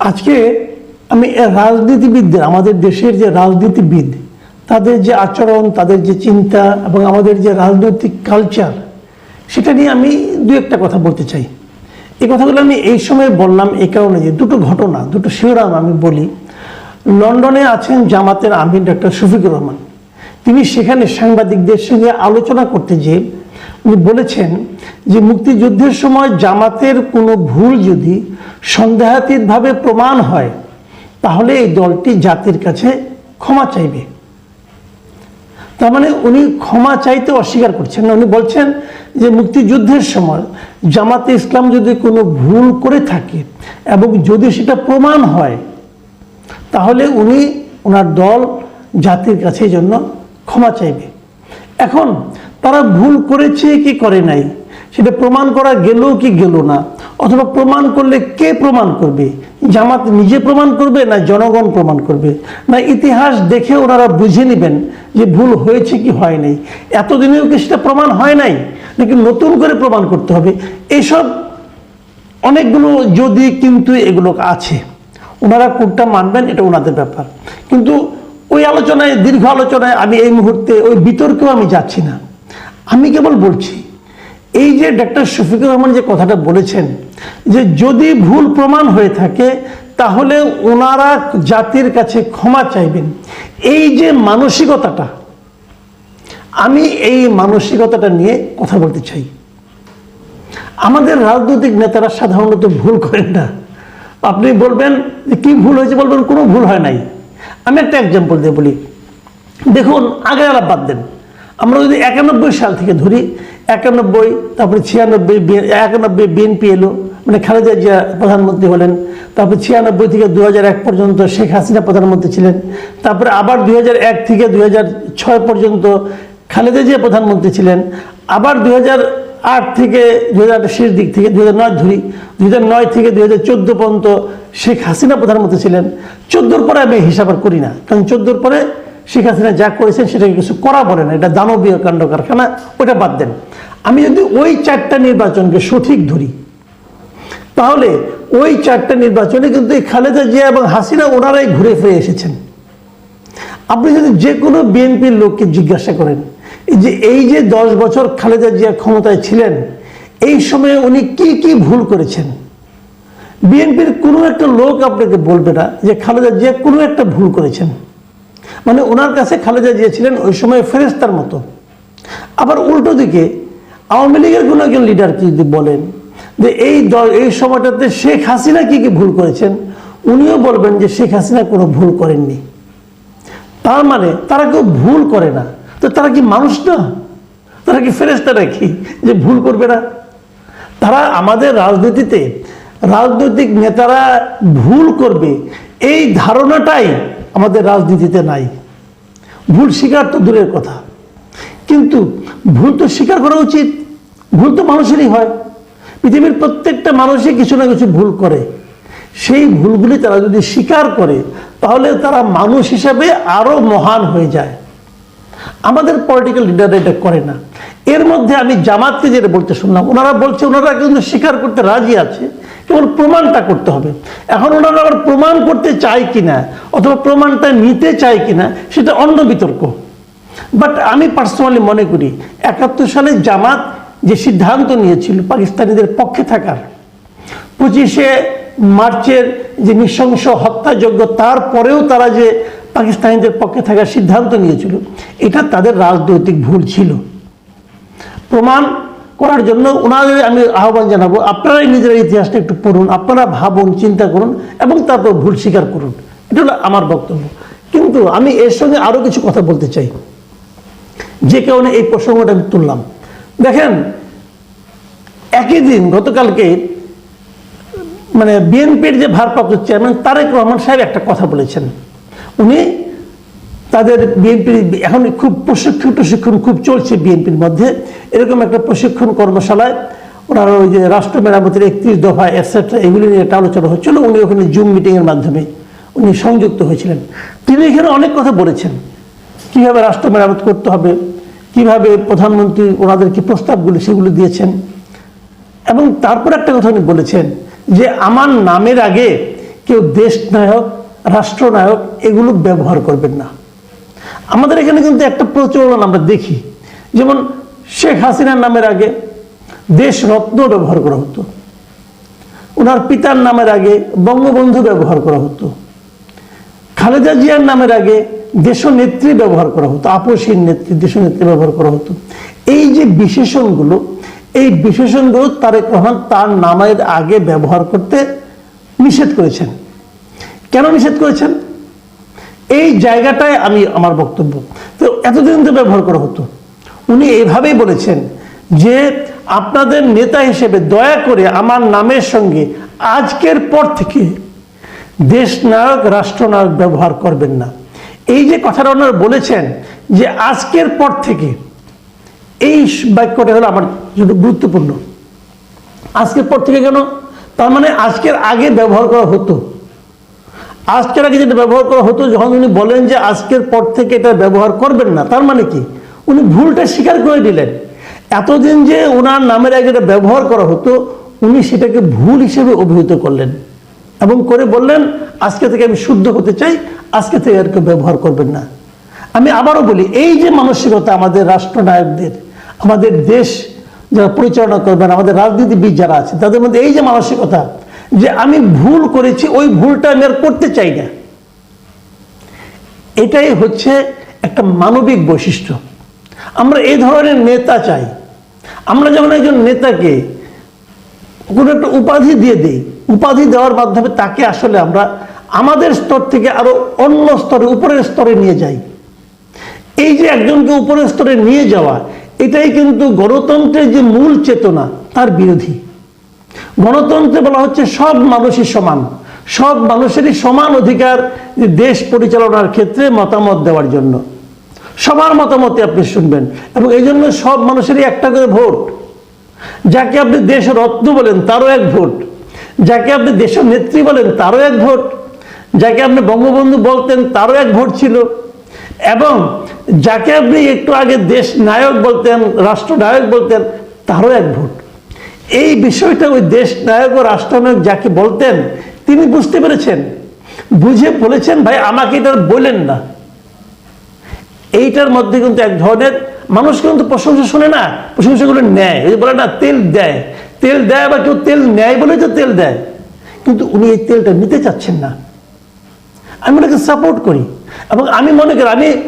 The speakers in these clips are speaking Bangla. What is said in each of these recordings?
আজকে আমি রাজনীতিবিদদের, আমাদের দেশের যে রাজনীতিবিদ, তাদের যে আচরণ, তাদের যে চিন্তা এবং আমাদের যে রাজনৈতিক কালচার সেটা নিয়ে আমি দু একটা কথা বলতে চাই। এই কথাগুলো আমি এই সময় বললাম এই কারণে যে দুটো ঘটনা, দুটো শিরোনাম আমি বলি। লন্ডনে আছেন জামাতের আমির ডক্টর শফিকুর রহমান। তিনি সেখানে সাংবাদিকদের সঙ্গে আলোচনা করতে যেয়ে উনি বলেছেন যে মুক্তিযুদ্ধের সময় জামাতের কোনো ভুল যদি সন্দেহাতীতভাবে প্রমাণ হয়, তাহলে এই দলটি জাতির কাছে ক্ষমা চাইবে। তার মানে উনি ক্ষমা চাইতে অস্বীকার করছেন না। উনি বলছেন যে মুক্তিযুদ্ধের সময় জামাতে ইসলাম যদি কোনো ভুল করে থাকে এবং যদি সেটা প্রমাণ হয়, তাহলে উনি ওনার দল জাতির কাছে জন্য ক্ষমা চাইবে। এখন তারা ভুল করেছে কি করে নাই? সেটা প্রমাণ করা গেল কি গেল না? অথবা প্রমাণ করলে কে প্রমাণ করবে? জামাত নিজে প্রমাণ করবে না জনগণ প্রমাণ করবে? না ইতিহাস দেখে ওনারা বুঝে নেবেন যে ভুল হয়েছে কি হয় নাই? এতদিনেও কি সেটা প্রমাণ হয় নাই? নাকি নতুন করে প্রমাণ করতে হবে? এইসব অনেকগুলো যদি কিন্তু এগুলো আছে, ওনারা কোনটা মানবেন এটা ওনাদের ব্যাপার। কিন্তু ওই আলোচনায়, দীর্ঘ আলোচনায় আমি এই মুহূর্তে, ওই বিতর্কেও আমি যাচ্ছি না। আমি কেবল বলছি, এই যে ডাক্তার শফিকুর রহমান যে কথাটা বলেছেন, যে যদি ভুল প্রমাণ হয়ে থাকে, তাহলে ওনারা জাতির কাছে ক্ষমা চাইবেন। এই যে মানসিকতাটা, আমি এই মানসিকতাটা নিয়ে কথা বলতে চাই। আমাদের রাজনৈতিক নেতারা সাধারণত ভুল করেন না। আপনি বলবেন যে কি ভুল হয়েছে বলবেন, কোনো ভুল হয় নাই। আমি একটা এক্সাম্পল দিয়ে বলি। দেখুন আগে আলাপ বাদ দেন। আমরা যদি একানব্বই সাল থেকে ধরি, একানব্বই, তারপরে ছিয়ানব্বই একানব্বই বিএনপি এলো মানে খালেদা জিয়া প্রধানমন্ত্রী হলেন, তারপরে ছিয়ানব্বই থেকে দু এক পর্যন্ত শেখ হাসিনা প্রধানমন্ত্রী ছিলেন, তারপরে আবার দুই এক থেকে দুই ছয় পর্যন্ত খালেদা জিয়া প্রধানমন্ত্রী ছিলেন, আবার দুই আট থেকে দু হাজার শেষ দিক থেকে দু নয় ধরি দু নয় থেকে দু হাজার চোদ্দ পর্যন্ত শেখ হাসিনা প্রধানমন্ত্রী ছিলেন, চোদ্দোর পরে আমি হিসাব আর করি না, কারণ চোদ্দোর পরে শেখ হাসিনা যা করেছেন সেটাকে কিছু করা বলে না, এটা দানবীয় কাণ্ড কারখানা ওটা বাদ দেন। আমি যদি ওই চারটা নির্বাচনকে সঠিক ধরি, তাহলে ওই চারটা নির্বাচনে কিন্তু এই খালেদা জিয়া এবং হাসিনা ওনারাই ঘুরে ফিরে এসেছেন। আপনি যদি যে কোনো বিএনপির লোককে জিজ্ঞাসা করেন যে এই যে দশ বছর খালেদা জিয়া ক্ষমতায় ছিলেন, এই সময়ে উনি কি কি ভুল করেছেন? বিএনপির কোনো একটা লোক আপনাকে বলবে না যে খালেদা জিয়া কোনো একটা ভুল করেছেন। মানে ওনার কাছে খালেদা জিয়া ছিলেন ওই সময় ফেরেস্তার মতো। আবার উল্টো দিকে আওয়ামী লীগের কোনো একজন লিডারকে যদি বলেন যে এই দল, এই সময়টাতে শেখ হাসিনা কি কি ভুল করেছেন? উনিও বলবেন যে শেখ হাসিনা কোনো ভুল করেননি। তার মানে তারা কেউ ভুল করে না। তো তারা কি মানুষ না? তারা কি ফেরেস্তা নাকি যে ভুল করবে না? তারা আমাদের রাজনীতিতে রাজনৈতিক নেতারা ভুল করবে। এই ধারণাটাই আমাদের রাজনীতিতে নাই। ভুল স্বীকার তো দূরের কথা। কিন্তু ভুল তো স্বীকার করা উচিত। ভুল তো মানুষেরই হয়। পৃথিবীর প্রত্যেকটা মানুষই কিছু না কিছু ভুল করে। সেই ভুলগুলি তারা যদি স্বীকার করে, তাহলে তারা মানুষ হিসাবে আরও মহান হয়ে যায়। আমাদের পলিটিক্যাল লিডাররা এটা করে না। এর মধ্যে আমি জামাতকে যেটা বলতে শুনলাম, ওনারা বলছে ওনারা কিন্তু স্বীকার করতে রাজি আছে। কেবল প্রমাণটা করতে হবে। এখন ওনারা আবার প্রমাণ করতে চায় কিনা, অথবা প্রমাণটা নিতে চায় কিনা, সেটা অন্য বিতর্ক। বাট আমি পার্সোনালি মনে করি, একাত্তর সালে জামাত যে সিদ্ধান্ত নিয়েছিল পাকিস্তানিদের পক্ষে থাকার, পঁচিশে মার্চের যে নৃশংস হত্যাযোগ্য তারপরেও তারা যে পাকিস্তানিদের পক্ষে থাকার সিদ্ধান্ত নিয়েছিল, এটা তাদের রাজনৈতিক ভুল ছিল। প্রমাণ করার জন্য ওনাদের আমি আহ্বান জানাব, আপনারাই নিজের ইতিহাসটা একটু পড়ুন, আপনারা ভাবুন, চিন্তা করুন এবং তারপর ভুল স্বীকার করুন। এটা হলো আমার বক্তব্য। কিন্তু আমি এর সঙ্গে আরও কিছু কথা বলতে চাই। যে কারণে এই প্রসঙ্গটা আমি তুললাম। দেখেন, একই দিন গতকালকে মানে বিএনপির যে ভারপ্রাপ্ত চেয়ারম্যান তারেক রহমান সাহেব একটা কথা বলেছেন। উনি তাদের বিএনপির এখন খুব প্রশিক্ষণ প্রশিক্ষণ খুব চলছে বিএনপির মধ্যে। এরকম একটা প্রশিক্ষণ কর্মশালায় ওনার ওই যে রাষ্ট্র মেরামতির একত্রিশ দফা এটসেট্রা এগুলি নিয়ে একটা আলোচনা হচ্ছিল। উনি ওখানে জুম মিটিংয়ের মাধ্যমে উনি সংযুক্ত হয়েছিলেন। তিনি এখানে অনেক কথা বলেছেন। কীভাবে রাষ্ট্র মেরামত করতে হবে, কীভাবে প্রধানমন্ত্রী ওনাদের কি প্রস্তাবগুলি সেগুলো দিয়েছেন। এবং তারপর একটা কথা উনি বলেছেন যে, আমার নামের আগে কেউ দেশ নায়ক রাষ্ট্রনায়ক এগুলো ব্যবহার করবেন না। আমাদের এখানে কিন্তু একটা প্রচলন আমরা দেখি। যেমন শেখ হাসিনার নামের আগে দেশ রত্ন ব্যবহার করা হতো। ওনার পিতার নামের আগে বঙ্গবন্ধু ব্যবহার করা হতো। খালেদা জিয়ার নামের আগে দেশনেত্রী ব্যবহার করা হতো আপসীর নেত্রী, দেশনেত্রী ব্যবহার করা হতো। এই যে বিশেষণগুলো, এই বিশেষণগুলো তারেক রহমান তার নামের আগে ব্যবহার করতে নিষেধ করেছেন। কেন নিষেধ করেছেন? এই জায়গাটায় আমি আমার বক্তব্য। তো এতদিন তো ব্যবহার করা হতো। উনি এইভাবেই বলেছেন যে আপনাদের নেতা হিসেবে দয়া করে আমার নামের সঙ্গে আজকের পর থেকে দেশ নায়ক রাষ্ট্রনায়ক ব্যবহার করবেন না। এই যে কথাটা ওনারা বলেছেন যে আজকের পর থেকে এই বাক্যটা হলো আমার জন্য গুরুত্বপূর্ণ। আজকের পর থেকে কেন? তার মানে আজকের আগে ব্যবহার করা হতো। আজকের আগে যেটা ব্যবহার করা হতো, যখন উনি বলেন যে আজকের পর থেকে এটা ব্যবহার করবেন না, তার মানে কি? উনি ভুলটা স্বীকার করে দিলেন। এতদিন যে ওনার নামের আগে এটা ব্যবহার করা হতো, উনি সেটাকে ভুল হিসেবে অভিহিত করলেন এবং করে বললেন, আজকে থেকে আমি শুদ্ধ হতে চাই, আজকে থেকে আর কেউ ব্যবহার করবেন না। আমি আবারও বলি, এই যে মানসিকতা আমাদের রাষ্ট্রনায়কদের, আমাদের দেশ যারা পরিচালনা করবেন, আমাদের রাজনীতিবিদ যারা আছে, তাদের মধ্যে এই যে মানসিকতা যে আমি ভুল করেছি, ওই ভুলটা আমি আর করতে চাই না। এটাই হচ্ছে একটা মানবিক বৈশিষ্ট্য। আমরা এই ধরনের নেতা চাই। আমরা যখন একজন নেতাকে কোনো একটা উপাধি দিয়ে দিই, উপাধি দেওয়ার মাধ্যমে তাকে আসলে আমরা আমাদের স্তর থেকে আরও অন্য স্তরে, উপরের স্তরে নিয়ে যাই। এই যে একজনকে উপরের স্তরে নিয়ে যাওয়া, এটাই কিন্তু গণতন্ত্রের যে মূল চেতনা, তার বিরোধী। গণতন্ত্রে বলা হচ্ছে সব মানুষই সমান। সব মানুষেরই সমান অধিকার দেশ পরিচালনার ক্ষেত্রে মতামত দেওয়ার জন্য। সবার মতামতে আপনি শুনবেন এবং এই জন্য সব মানুষেরই একটা করে ভোট। যাকে আপনি দেশ রত্ন বলেন তারও এক ভোট। যাকে আপনি দেশ নেত্রী বলেন তারও এক ভোট। যাকে আপনি বঙ্গবন্ধু বলতেন তারও এক ভোট ছিল। এবং যাকে আপনি একটু আগে দেশ নায়ক বলতেন, রাষ্ট্রনায়ক বলতেন তারও এক ভোট। এই বিষয়টা ওই দেশ নায়ক ও রাষ্ট্রনায়ক যাকে বলতেন, তিনি বুঝতে পেরেছেন। বুঝে বলেছেন, ভাই, আমাকে এটা বলেন না। এইটার মধ্যে কিন্তু এক ধরনের মানুষ কিন্তু প্রশংসা শুনে না, প্রশংসাগুলো নেয়। ওই বলে না, তেল দেয়। তেল দেয় বা কেউ তেল নেয় বলে তো তেল দেয়। কিন্তু উনি এই তেলটা নিতে চাচ্ছেন না। আমি ওনাকে সাপোর্ট করি। এবং আমি মনে করি, আমি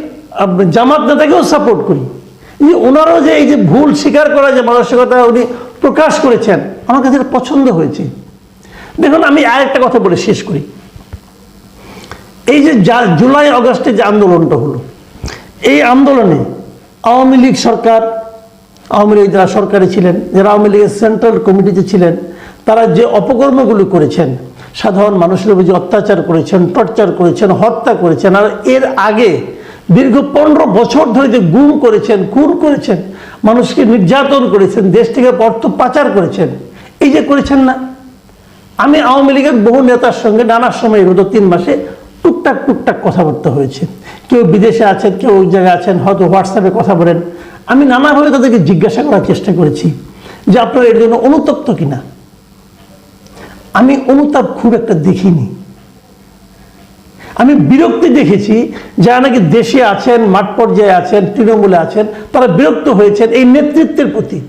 জামাত নেতাকেও সাপোর্ট করি। যে ওনারও যে এই যে ভুল স্বীকার করা যে মানসিকতা, উনি প্রকাশ করেছেন, আমার কাছে পছন্দ হয়েছে। দেখুন, আমি আরেকটা কথা বলে শেষ করি। এই যে জুলাই, আগস্টে যে আন্দোলনটা হলো, এই আন্দোলনে আওয়ামী লীগ সরকার, আওয়ামী লীগ যারা সরকারে ছিলেন, যারা আওয়ামী লীগের সেন্ট্রাল কমিটিতে ছিলেন, তারা যে অপকর্মগুলো করেছেন, সাধারণ মানুষের উপর যে অত্যাচার করেছেন, টর্চার করেছেন, হত্যা করেছেন, আর এর আগে দীর্ঘ পনেরো বছর ধরে যে গুম করেছেন, খুন করেছেন মানুষকে নির্যাতন করেছেন, দেশ থেকে অর্থ পাচার করেছেন। এই যে করেছেন না। আমি আওয়ামী লীগের বহু নেতার সঙ্গে নানা সময় গত তিন মাসে টুকটাক টুকটাক কথাবার্তা হয়েছে। কেউ বিদেশে আছেন, কেউ ওই জায়গায় আছেন, হয়তো হোয়াটসঅ্যাপে কথা বলেন। আমি নানাভাবে তাদেরকে জিজ্ঞাসা করার চেষ্টা করেছি যে আপনারা এর জন্য অনুতপ্ত কিনা? আমি অনুতাপ খুব একটা দেখিনি। আমি বিরক্তি দেখেছি যারা নাকি দেশে আছেন, মাঠ পর্যায়ে আছেন, তৃণমূলে আছেন, তারা বিরক্ত হয়েছেন এই নেতৃত্বের প্রতি।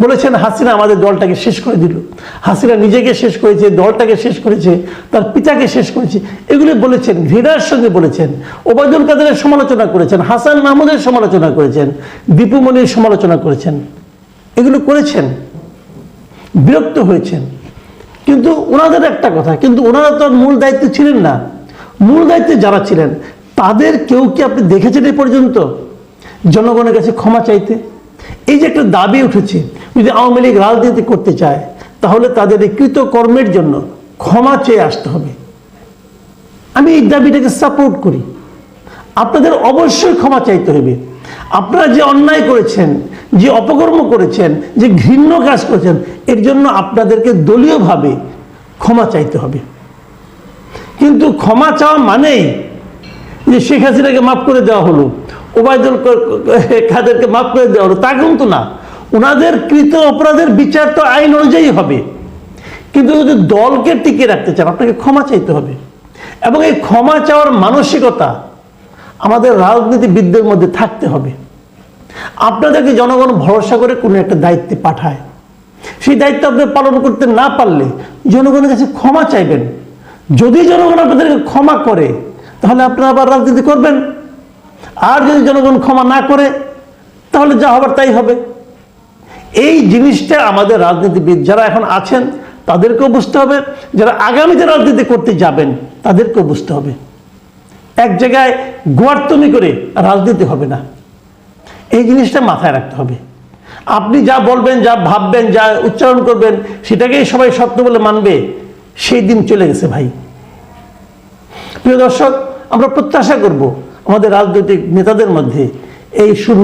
বলেছেন হাসিনা আমাদের দলটাকে শেষ করে দিল। হাসিনা নিজেকে শেষ করেছে, দলটাকে শেষ করেছে, তার পিতাকে শেষ করেছে। এগুলি বলেছেন ঘৃণার সঙ্গে বলেছেন, ওবায়দুল কাদেরের সমালোচনা করেছেন, হাসান মাহমুদের সমালোচনা করেছেন দীপুমণির সমালোচনা করেছেন। এগুলো করেছেন, বিরক্ত হয়েছেন। কিন্তু ওনাদের একটা কথা, কিন্তু ওনারা তো মূল দায়িত্ব ছিলেন না। মূল দায়িত্বে যারা ছিলেন, তাদের কেউ কি আপনি দেখেছেন এ পর্যন্ত? জনগণের কাছে ক্ষমা চাইতে? এই যে একটা দাবি উঠেছে, যদি আওয়ামী লীগ রাজনীতি করতে চায়, তাহলে তাদের এই কৃতকর্মের জন্য ক্ষমা চেয়ে আসতে হবে। আমি এই দাবিটাকে সাপোর্ট করি। আপনাদের অবশ্যই ক্ষমা চাইতে হবে। আপনারা যে অন্যায় করেছেন, যে অপকর্ম করেছেন, যে ঘৃণ্য কাজ করেছেন, এর জন্য আপনাদেরকে দলীয়ভাবে ক্ষমা চাইতে হবে। কিন্তু ক্ষমা চাওয়া মানেই যে শেখ হাসিনাকে মাফ করে দেওয়া হলো, ওবায়দুল কাদেরকে মাফ করে দেওয়া হলো, তা কিন্তু না। ওনাদের কৃত অপরাধের বিচার তো আইন অনুযায়ী হবে। কিন্তু যদি দলকে টিকিয়ে রাখতে চান, আপনাকে ক্ষমা চাইতে হবে। এবং এই ক্ষমা চাওয়ার মানসিকতা আমাদের রাজনীতিবিদদের মধ্যে থাকতে হবে। আপনাদেরকে জনগণ ভরসা করে কোনো একটা দায়িত্বে পাঠায়। সেই দায়িত্ব আপনি পালন করতে না পারলে জনগণের কাছে ক্ষমা চাইবেন। যদি জনগণ আপনাদেরকে ক্ষমা করে, তাহলে আপনারা আবার রাজনীতি করবেন। আর যদি জনগণ ক্ষমা না করে, তাহলে যা হবার তাই হবে। এই জিনিসটা আমাদের রাজনীতিবিদ যারা এখন আছেন, তাদেরকেও বুঝতে হবে। যারা আগামীতে রাজনীতি করতে যাবেন, তাদেরকেও বুঝতে হবে। এক জায়গায় গোয়ার্তমি করে রাজনীতি হবে না। এই জিনিসটা মাথায় রাখতে হবে। আপনি যা বলবেন, যা ভাববেন, যা উচ্চারণ করবেন, সেটাকেই সবাই সত্য বলে মানবে। সেই দিন চলে গেছে ভাই। প্রিয় দর্শক, আমরা প্রত্যাশা করব আমাদের রাজনৈতিক নেতাদের মধ্যে এই শুভ